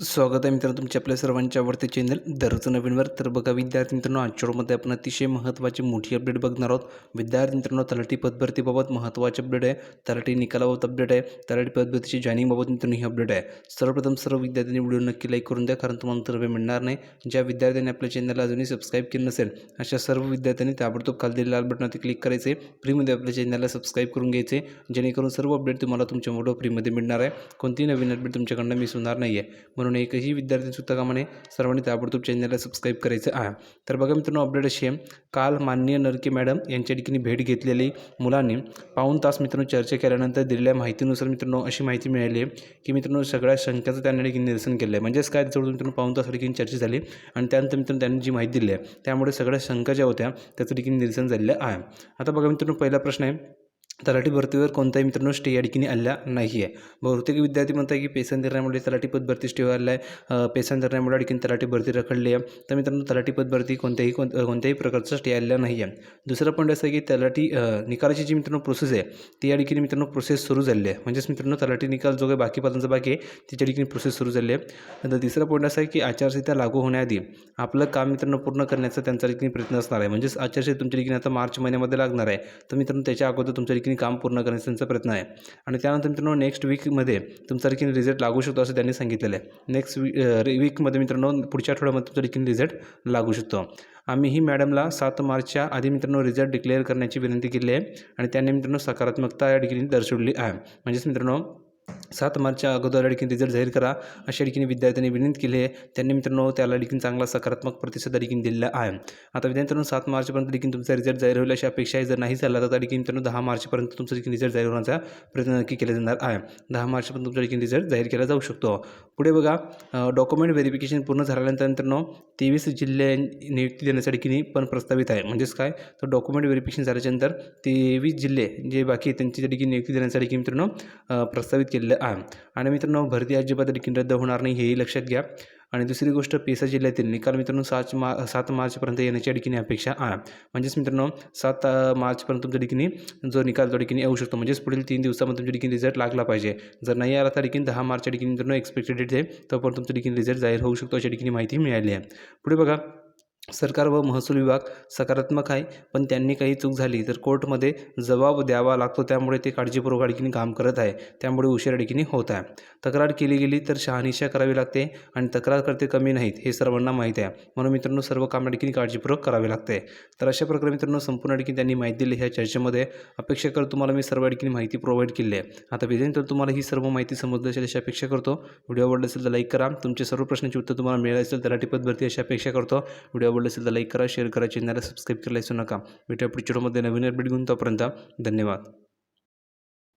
स्वागत आहे मित्रांनो तुमच्या आपल्या सर्वांच्या आवडते चॅनल दररोज नवीनवर तर बघा विद्यार्थी मित्रांनो आजच्या आपण अतिशय महत्त्वाची मोठी अपडेट बघणार आहोत. विद्यार्थी मित्रांनो तलाठी पदभरतीबाबत महत्त्वाचे अपडेट आहे. तलाठी निकालाबाबत अपडेट आहे. तलाठी पदभरतीची जॉईनिंगबाबत मित्रांनो ही अपडेट आहे. सर्वप्रथम सर्व विद्यार्थ्यांनी व्हिडिओ नक्की लाईक करून द्या कारण तुम्हाला तर मिळणार नाही. ज्या विद्यार्थ्यांनी आपल्या चॅनलला अजूनही सबस्क्राईब केलं नसेल अशा सर्व विद्यार्थ्यांनी ताबडतोब खाली दिलेल्या लाल बटनावरती क्लिक करायचे. फ्रीमध्ये आपल्या चॅनलला सबस्क्राईब करून घ्यायचे. जेणेकरून सर्व अपडेट तुम्हाला तुमच्या मोठं फ्रीमध्ये मिळणार आहे. कोणतीही नवीन अपडेट तुमच्याकडनं मिस होणार नाही आहे म्हणून एकही विद्यार्थी सुद्धा कामाने सर्वांनी ताबडतोब चॅनलला सबस्क्राईब करायचं आहे. तर बघा मित्रांनो अपडेट अशी आहे. काल माननीय नरके मॅडम यांच्या ठिकाणी भेट घेतलेली मुलांनी पाऊण तास मित्रांनो चर्चा केल्यानंतर दिलेल्या माहितीनुसार मित्रांनो अशी माहिती मिळाली आहे की मित्रांनो सगळ्या शंकाचं त्यांनी ठिकाणी निरसन केलं आहे म्हणजेच काय? जवळ मित्रांनो पाऊण तास ठिकाणी चर्चा झाली आणि त्यानंतर मित्रांनो त्यांनी जी माहिती दिली आहे त्यामुळे सगळ्या शंका ज्या होत्या त्याचं ठिकाणी निरसन झालेलं आहे. आता बघा मित्रांनो पहिला प्रश्न आहे. तलाठी भरतीवर कोणताही मित्रांनो स्टे या ठिकाणी आलेला नाही आहे बहुतेक विद्यार्थी म्हणतात की पेसन धरण्यामुळे तलाठी पद भरती स्टे आला आहे पेसन धरण्यामुळे या ठिकाणी तलाठी भरती रखडली आहे तर मित्रांनो तलाठी पद भरती कोणत्याही कोण कोणत्याही प्रकारचा स्टे आलेला नाही आहे दुसरं पॉईंट असं आहे की तलाठी निकालाची जी मित्रांनो प्रोसेस आहे ती या ठिकाणी मित्रांनो प्रोसेस सुरू झाली आहे म्हणजेच मित्रांनो तलाठी निकाल जो काही बाकी पदांचा बाकी आहे त्याच्या ठिकाणी प्रोसेस सुरू झाली आहे नंतर तिसरा पॉईंट असा आहे की आचारसंहिता लागू होण्याआधी आपलं काम मित्रांनो पूर्ण करण्याचा त्यांचा ठिकाणी प्रयत्न असणार आहे म्हणजेच आचारसंहिता तुमच्या ठिकाणी आता मार्च महिन्यामध्ये लागणार आहे तर मित्रांनो त्याच्या अगोदर तुमच्या ठिकाणी काम पूर्ण करण्याचा त्यांचा प्रयत्न आहे. आणि त्यानंतर मित्रांनो नेक्स्ट वीकमध्ये तुमचा ठिकाणी रिझल्ट लागू शकतो असं त्यांनी सांगितलेलं आहे. नेक्स्ट वी वीकमध्ये मित्रांनो पुढच्या आठवड्यामध्ये तुमचा ठिकाणी रिझल्ट लागू शकतो. आम्ही ही मॅडमला सात मार्चच्या आधी मित्रांनो रिझल्ट डिक्लेअर करण्याची विनंती केली आहे. आणि त्यांनी मित्रांनो सकारात्मकता या डिग्रीने दर्शवली आहे. म्हणजेच मित्रांनो सात मार्चच्या अगोदर या रिझल्ट जाहीर करा. अशा ठिकाणी विद्यार्थ्यांनी विनंती केली आहे. त्यांनी मित्रांनो त्याला ठिकाणी चांगला सकारात्मक प्रतिसाद या दिलेला आहे. आता विद्यार्थ्यांनो सात मार्चपर्यंत देखील तुमचा रिझल्ट जाहीर होईल अशी अपेक्षा आहे. जर नाही झाला तर त्या ठिकाणी मित्रांनो दहा मार्चपर्यंत तुमचा देखील रिझल्ट जाहीर होण्याचा प्रयत्न नक्की केला जाणार आहे. दहा मार्चपर्यंत तुमचा ठिकाणी रिझल्ट जाहीर केला जाऊ शकतो. पुढे बघा डॉक्युमेंट व्हेरिफिकेशन पूर्ण झाल्यानंतर मित्रांनो तेवीस जिल्हे नियुक्ती देण्यासाठी की पण प्रस्तावित आहे. म्हणजेच काय? तर डॉक्युमेंट व्हेरिफिकेशन झाल्याच्यानंतर तेवीस जिल्हे जे बाकी आहेत त्यांची ठिकाणी नियुक्ती देण्यासाठी की मित्रांनो प्रस्तावित केलेलं आहे. आणि मित्रांनो भरती अजिबात देखील रद्द होणार नाही हेही लक्षात घ्या. आणि दुसरी गोष्ट पेसा जिल्ह्यातील निकाल मित्रांनो सात मा सात मार्चपर्यंत येण्याच्या ठिकाणी अपेक्षा आहे. म्हणजेच मित्रांनो सात मार्चपर्यंत तुमच्या ठिकाणी जो निकाल तो ठिकाणी येऊ शकतो. म्हणजेच पुढील तीन दिवसामध्ये तुमच्या ठिकाणी रिझल्ट लागला पाहिजे. जर नाही आला तर ठिकाणी दहा मार्चच्या ठिकाणी मित्रांनो एक्सपेक्टेड डेट आहे. तोपर्यंत तुमच्या ठिकाणी रिझल्ट जाहीर होऊ शकतो अशा ठिकाणी माहिती मिळाली आहे. पुढे बघा सरकार व महसूल विभाग सकारात्मक आहे पण त्यांनी काही चूक झाली तर कोर्टमध्ये जबाब द्यावा लागतो. त्यामुळे ते काळजीपूर्वक अडकीने काम करत आहे. त्यामुळे उशीर अडकीने होत आहे. तक्रार केली गेली तर शहानिशा करावी लागते आणि तक्रार करते कमी नाहीत हे सर्वांना माहीत आहे. म्हणून मित्रांनो सर्व काम अडकीने काळजीपूर्वक करावे लागते. तर अशा प्रकारे मित्रांनो संपूर्ण अडकीने त्यांनी माहिती दिली. ह्या चर्चेमध्ये अपेक्षा करतो तुम्हाला मी सर्व अडकीने माहिती प्रोव्हाइड केली आहे. आता तर तुम्हाला ही सर्व माहिती समजली असेल अशी अपेक्षा करतो. व्हिडिओ आवडला असेल तर लाईक करा. तुमचे सर्व प्रश्नांची उत्तर तुम्हाला मिळाले असेल तर टिपत भरती अशी अपेक्षा करतो. व्हिडिओ आवडलं असेल तर लाईक करा शेअर करा चॅनलला सबस्क्राईब करायला विसरू नका. भेटूया पुढच्या व्हिडिओमध्ये. नवीन अपडेट घेऊन तोपर्यंत धन्यवाद.